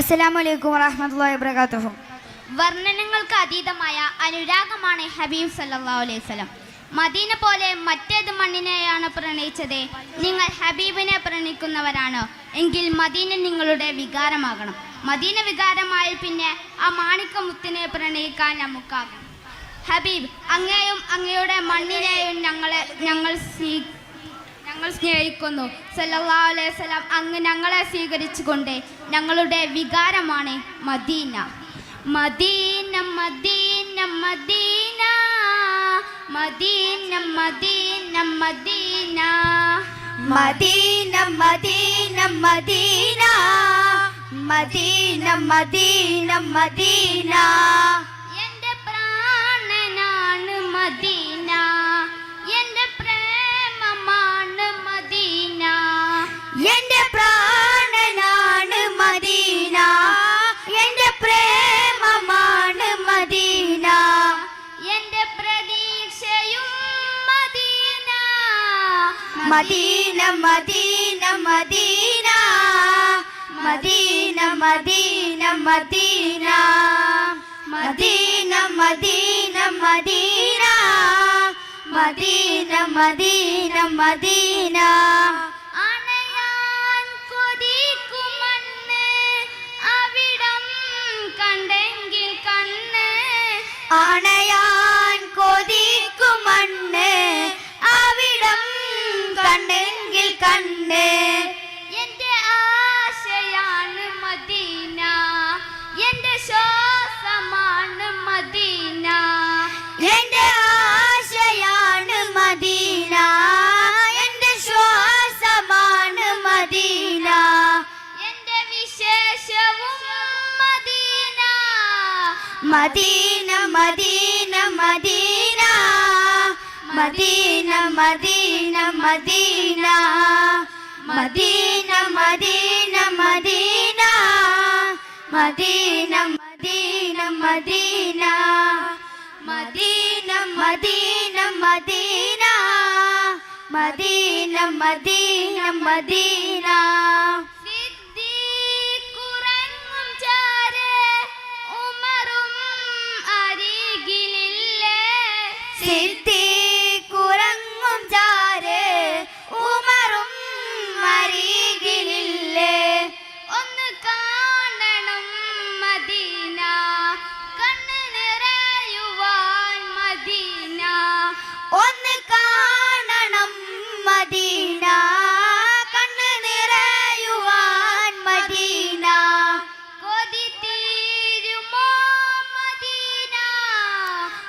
അസ്സലാമു അലൈക്കും വറഹ്മത്തുള്ളാഹി വബറകാതുഹു. വർണനങ്ങൾക്ക് അതീതമായ അനുരാഗമാണ് ഹബീബ് സല്ലാ അലൈഹി മദീന പോലെ മറ്റേത് മണ്ണിനെയാണ് പ്രണയിച്ചത്? നിങ്ങൾ ഹബീബിനെ പ്രണയിക്കുന്നവരാണ്. എങ്കിൽ മദീന നിങ്ങളുടെ വികാരമാകണം. മദീന വികാരമായ പിന്നെ ആ മാണിക്കമുത്തിനെ പ്രണയിക്കാൻ നമുക്കാകും. ഹബീബ് അങ്ങയും അങ്ങയുടെ മണ്ണിനെയും ഞങ്ങളെ ഞങ്ങൾ സ്വീ ഞങ്ങൾ സ്നേഹിക്കുന്നു. സല്ലല്ലാഹു അലൈഹി വസല്ലം അങ്ങ് ഞങ്ങളെ സ്വീകരിച്ചുകൊണ്ട് ഞങ്ങളുടെ വികാരമാണ് Medina. Medina Medina Medina. Medina Medina Medina. Medina Medina Medina. Medina Medina Medina. Medina Medina Medina. Medina Medina Medina. Medina Medina Medina. Medina Medina Medina. കണ്ടെങ്കിൽ കണ്ണ്. അണയാൻ കൊതിക്കും കണ്ടെങ്കിൽ കണ്ണ്. എന്റെ ആശയാണ് മദീന. എന്റെ ശ്വാസമാണ് മദീന. എന്റെ ആശയാണ് മദീന. എന്റെ ശ്വാസമാണ് മദീന. എന്റെ വിശേഷവും Medina. Medina Medina Medina. Medina Medina Medina. Medina Medina Medina. Medina Medina Medina. Medina Medina Medina. Medina Medina Medina. സിദ്ദീഖുറങ്ങും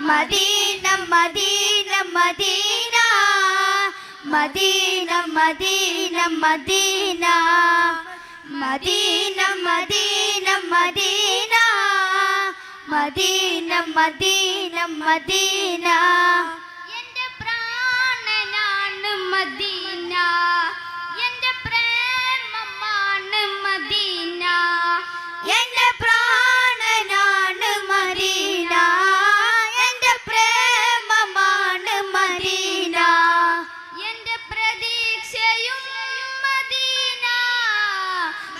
Medina Medina Medina. Medina Medina Medina. Medina Medina Medina. Medina Medina Medina. എന്റെ പ്രാണനാണ് Medina.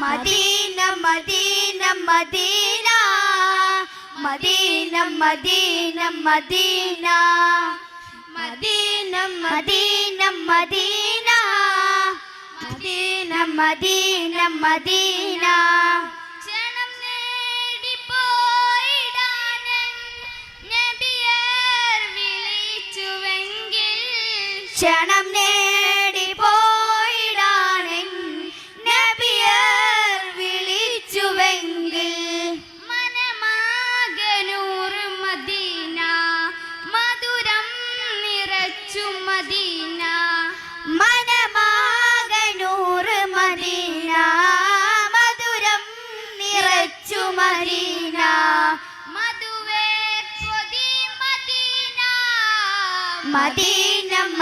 Medina Medina Medina. Medina Medina Medina. Medina Medina Medina. Medina Medina Medina. ക്ഷണം നേടിപ്പോയിടാനൻ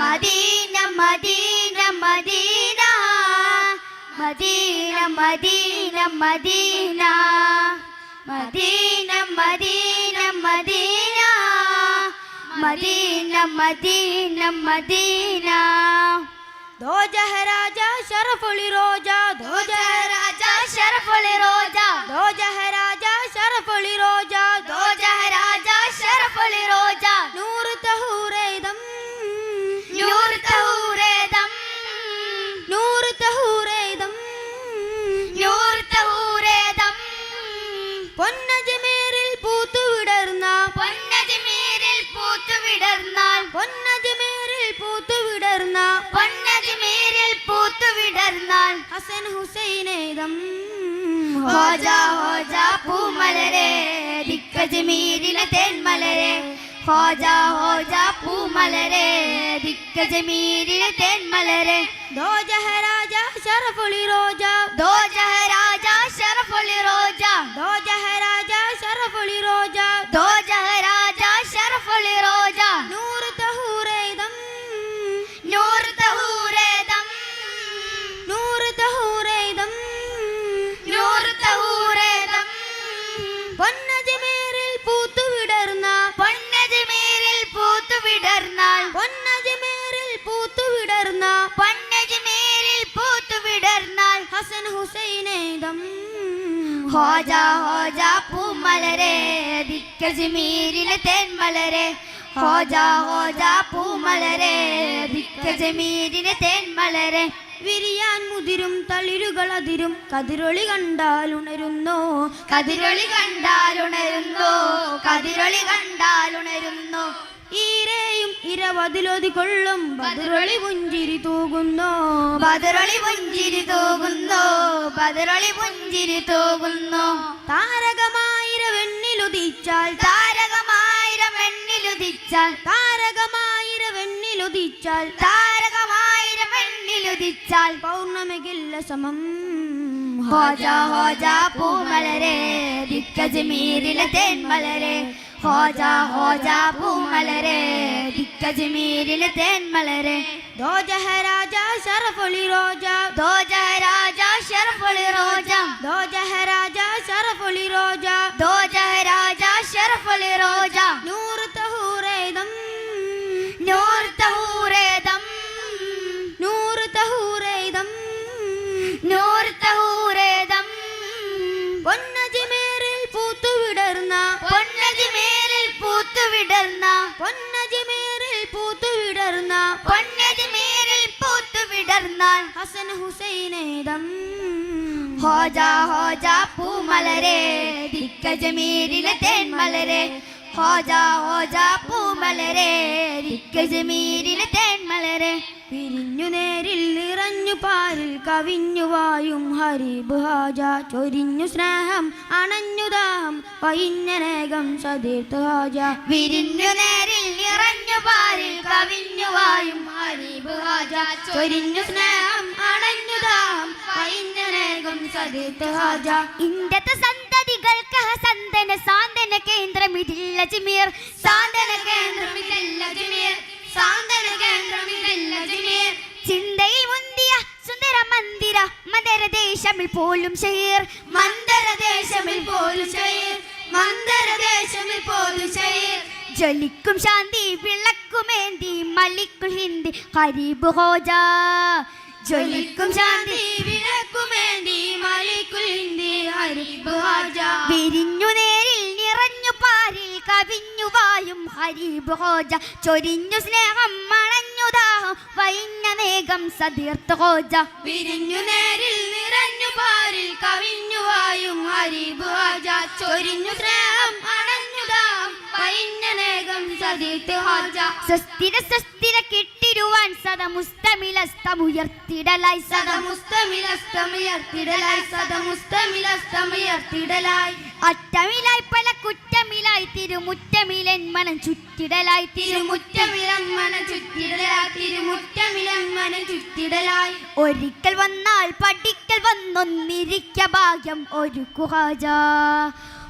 Medina Medina Medina. Medina Medina Medina. Medina Medina Medina. Medina Medina Medina. ദോ ജഹരാജ ശറഫുളി റോജ. ദോ ജഹരാജ ശറഫുളി റോജ. ദോ ജഹരാജ ശറഫുളി റോജ. ദോ ജഹരാജ ശറഫുളി റോജ. നൂറ് തഹൂറേദം പൂത്തുവിടർന്നാൽ ഹസൻ ഹുസൈനേതം ഹോജ ഹോജ പൂമലരെ ദിക്കജ്മീരിലെ തേന്മലരെ ഹോജ ഹോജ പൂമലരെ ദിക്കജ്മീരിലെ തേന്മലരെ ദോ ജഹരാജ ശറഫുളി റോജ. ദോ ജഹരാജ ശറഫുളി റോജ. ദോ ജഹരാജ ഹോജ ഹോജ പൂമലരെ ദിക്കജ്മീരിലെ തേന്മലരെ ഹോജ ഹോജ പൂമലരെ ദിക്കജ്മീരിലെ തേന്മലരെ വിരിയാൻ മുതിരും തളിരുകൾ അതിരും. കതിരൊളി കണ്ടാൽ ഉണരുന്നു. കതിരൊളി കണ്ടാൽ ഉണരുന്നു. കതിരൊളി കണ്ടാൽ ഉണരുന്നു. ഈരയും ഇരവതിലൊതികൊള്ളും ബദറൊളി പുഞ്ചിരി തൂകുന്നു. ബദറൊളി പുഞ്ചിരി തൂകുന്നു. ബദറൊളി പുഞ്ചിരി തൂകുന്നു. താരകമായിരവെണ്ണിലുദിച്ചാൽ താരകമായിരവെണ്ണിലുദിച്ചാൽ താരകമായിരവെണ്ണിലുദിച്ചാൽ താരകമായിരവെണ്ണിലുദിച്ചാൽ പൗർണമികില്ല സമം. ഹോജ ഹോജ പൂമലരേ ദിക്കജ്മീരിലെ തേൻമലരെ ഹോജ ഹോജ പൂമലരെ ദിക്കജ്മീരിലെ തേന്മലരെ ദോ ജഹരാജ ശറഫുളി റോജ ദോ പൂത്തുവിടർന്നാൽ ഹസൻ ഹുസൈനേദം ഹോജ ഹോജ പൂമലരെ ദിക്കജമീരിലെ തേന്മലരെ. ഹോജ ഹോജ പൂമലരെ ദിക്കജമീരിലെ തേന്മലരെ. പിരിഞ്ഞു നേരിൽ നിറഞ്ഞു പാരിൽ കവിഞ്ഞു വായും ഹരിബ് ഹാജ ചൊരിഞ്ഞു സ്നേഹം അണഞ്ഞു ദാഹം പയിഞ്ഞനേകം സതീർത്ത് ഹാജ വിരിഞ്ഞു നേരിൽ നിറഞ്ഞു പാരിൽ കവിഞ്ഞു വായും ഹരിബ് ഹാജ ചൊരിഞ്ഞു സ്നേഹം അണഞ്ഞു ദാഹം വൈഞ്ഞനേകം സതീർത്ത് ഹാജ ഇന്നത്തെ സന്തതികൾക്ക് സന്തന സാന്തന കേന്ദ്രം ഇതില്ല ജിമീർ. സാന്തന കേന്ദ്രം ഇതില്ല ജിമീർ. സാന്ത്വന കേന്ദ്രം ഇതില്ല ചിന്തയിൽ മുന്തിയ സുന്ദര മന്ദിര മന്ദര ദേശമിൽ പോലും മന്ദര മന്ദരദേശമിൽ പോലും ചെയ്യ് മന്ദരദേശമിൽ പോലും ജ്വലിക്കും ശാന്തി വിളക്കുമേന്തി മലിക്കുൽ ഹിന്ദി ഹരീബ് ഹോജ. ജ്വലിക്കും ശാന്തി വിളക്കുമേന്തി മലിക്കുൽ ഹിന്ദി ഹോജ. വിരിഞ്ഞു കവിഞ്ഞു വായും ഹരീബ് ഹോജ ചൊരിഞ്ഞു സ്നേഹം മണഞ്ഞു ദാഹം. വൈഞ്ഞ മേഘം സതീർത്ത് ഹോജ വിരിഞ്ഞു നേരിൽ നിറഞ്ഞു പാരിൽ കവിഞ്ഞു വായും ഹരീബ് ഹോജ ചൊരിഞ്ഞു സ്നേഹം മണഞ്ഞു ദാഹം. വൈഞ്ഞ മേഘം സതീർത്ത് ഹോജ സുസ്ഥിര സുസ്ഥിര കിട്ടിരുവാൻ സദമുസ്തമിലസ്തമുയർത്തിടലായി. സദമുസ്തമിലസ്തമുയർത്തിടലായി. സദമുസ്തമിലസ്തമുയർത്തിടലായി. അറ്റമിലായി പല കുറ്റമിലായി തിരുമുറ്റമിലൻ മനം ചുറ്റിടലായി തിരുമുറ്റമിലൻ മനം ചുറ്റിടലായി തിരുമുറ്റമിലൻ മനം ചുറ്റിടലായി. ഒരിക്കൽ വന്നാൽ പഠിക്കൽ വന്നൊന്നിരിക്ക ഭാഗ്യം ഒരു കുഹാജ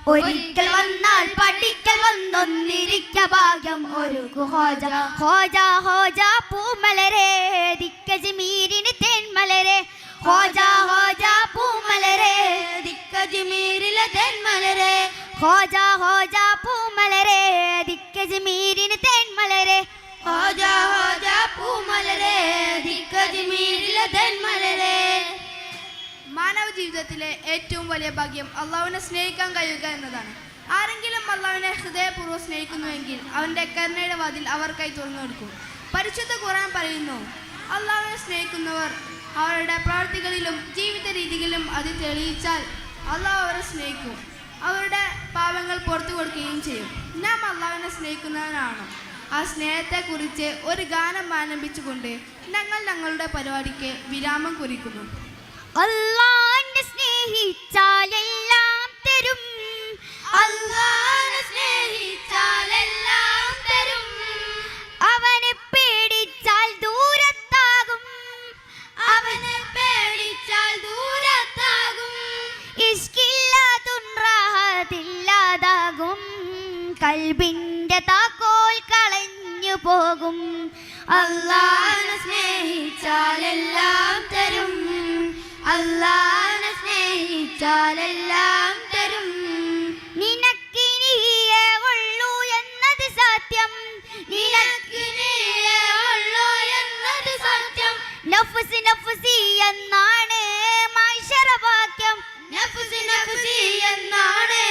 ഒരിക്കൽ വന്നാൽ പഠിക്കൽ വന്നൊന്നിരിക്ക ഭാഗ്യം ഒരു ഹോജ ഹോജ ഹോജ പൂമലരെ ദിക്കജ്മീരിന് തേന്മലരെ ഹോജ ഹോജ പൂമലരെ ദിക്കജ്മീരിലെ തേന്മലരെ ഹോജ ഹോജ പൂമലരെ ദിക്കജ്മീരിന് തേന്മലരെ ഹോജ ഹോജ പൂമലരെ ദിക്കജ്മീരിലെ തേന്മലരെ മാനവ ജീവിതത്തിലെ ഏറ്റവും വലിയ ഭാഗ്യം അള്ളാഹുവിനെ സ്നേഹിക്കാൻ കഴിയുക എന്നതാണ്. ആരെങ്കിലും അള്ളാഹുവിനെ ഹൃദയപൂർവം സ്നേഹിക്കുന്നുവെങ്കിൽ അവന്റെ കരുണയുടെ വാതിൽ അവർക്കായി തുറന്നു കൊടുക്കും. പരിശുദ്ധ ഖുർആൻ പറയുന്നു അള്ളാഹുവിനെ സ്നേഹിക്കുന്നവർ അവരുടെ പ്രവർത്തികളിലും ജീവിത രീതികളിലും അത് തെളിയിച്ചാൽ അള്ളാഹ് അവരെ സ്നേഹിക്കും. അവരുടെ പാപങ്ങൾ പുറത്തു കൊടുക്കുകയും ചെയ്യും. നാം അള്ളാഹുവിനെ സ്നേഹിക്കുന്നവനാണ് ആ സ്നേഹത്തെക്കുറിച്ച് ഒരു ഗാനം ആരംഭിച്ചുകൊണ്ട് ഞങ്ങൾ ഞങ്ങളുടെ പരിപാടിക്ക് വിരാമം കുറിക്കുന്നു. അള്ളാനെ സ്നേഹിച്ചാലെല്ലാം തരും. അള്ളാനെ സ്നേഹിച്ചാലെല്ലാം കൽബിന്റെ താക്കോൽ കളഞ്ഞു പോകും. അള്ളാനെ സ്നേഹിച്ചാലെല്ലാം തരും. അള്ളാനെ സ്നേഹിച്ചാലെല്ലാം തരും. നിനക്കിനിയേ ഉള്ളൂ എന്നത് സത്യം. നിനക്കിനിയേ ഉള്ളൂ എന്നത് സത്യം. നഫ്സി നഫ്സി എന്നാണ് മൈശരവാക്യം നഫ്സി നഫ്സി എന്നാണ്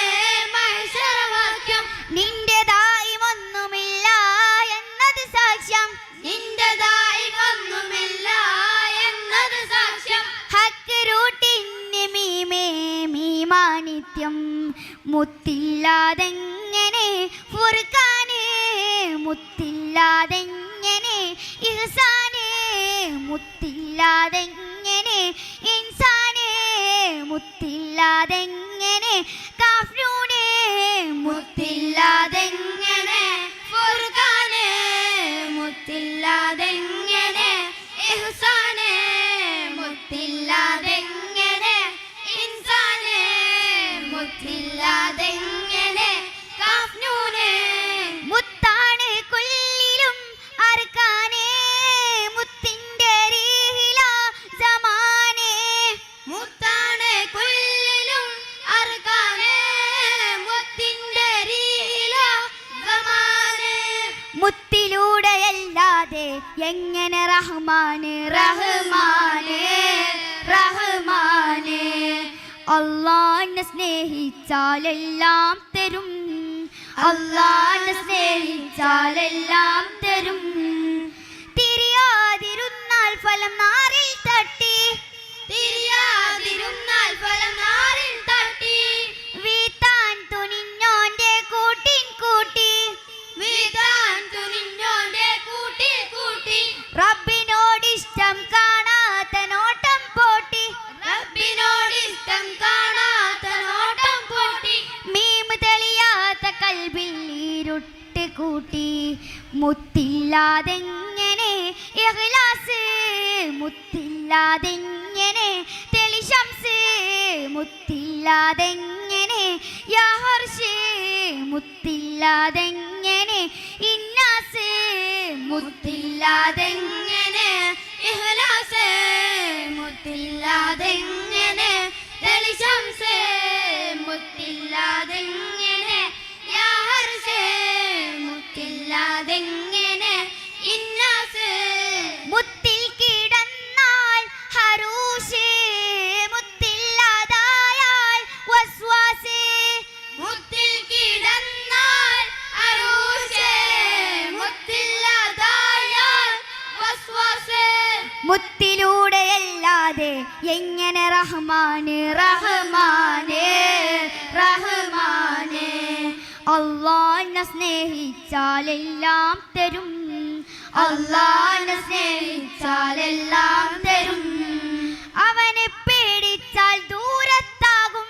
എങ്ങനെ റഹ്മാന് റഹ്മാന് റഹ്മാന്? അള്ളാനെ സ്നേഹിച്ചാലെല്ലാം തരും. അള്ളാനെ സ്നേഹിച്ചാലെല്ലാം തരും. തിരിയാതിരുന്നാൽ ഫലം നാറിൽ തട്ടി. തിരിയാതിരുന്നാൽ ഫലം നാറിൽ മുത്തില്ലാതെങ്ങനെ ഇഖ്ലാസ് മുത്തില്ലാതെങ്ങനെ തെളിശംസ് മുത്തില്ലാതെങ്ങനെ യഹർഷ് മുത്തില്ലാതെങ്ങനെ ഇന്നാസ് മുത്തില്ലാതെങ്ങനെ ഇഖ്ലാസ് മുത്തില്ലാതെങ്ങനെ തെളിശംസ്. മുത്തിലൂടെയല്ലാതെ എങ്ങനെ റഹ്മാന് റഹ്മാന് റഹ്മാന്? അള്ളാനെ സ്നേഹിച്ചാലെല്ലാം തരും. അള്ളാനെ സ്നേഹിച്ചാലെല്ലാം തരും. അവനെ പേടിച്ചാൽ ദൂരത്താകും.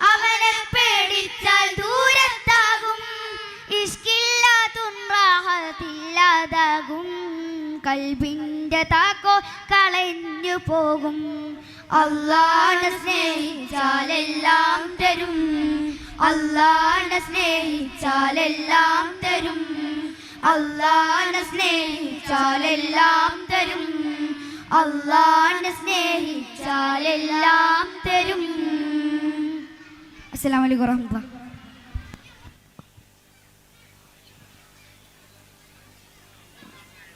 അവനെ പേടിച്ചാൽ ദൂരത്താകും. ഇഷ്കില്ലാതും റാഹത്തില്ലാതാകും കൽബിൻ കൽബിന്റെ താക്കോ കളഞ്ഞു പോകും. അള്ളാനെ സ്നേഹിച്ചാലെല്ലാം തരും. അള്ളാനെ സ്നേഹിച്ചാലെല്ലാം തരും. അള്ളാനെ സ്നേഹിച്ചാലെല്ലാം തരും. അള്ളാനെ സ്നേഹിച്ചാലെല്ലാം തരും. അസ്സലാമു അലൈക്കും വറഹ്മത്തുള്ളാഹി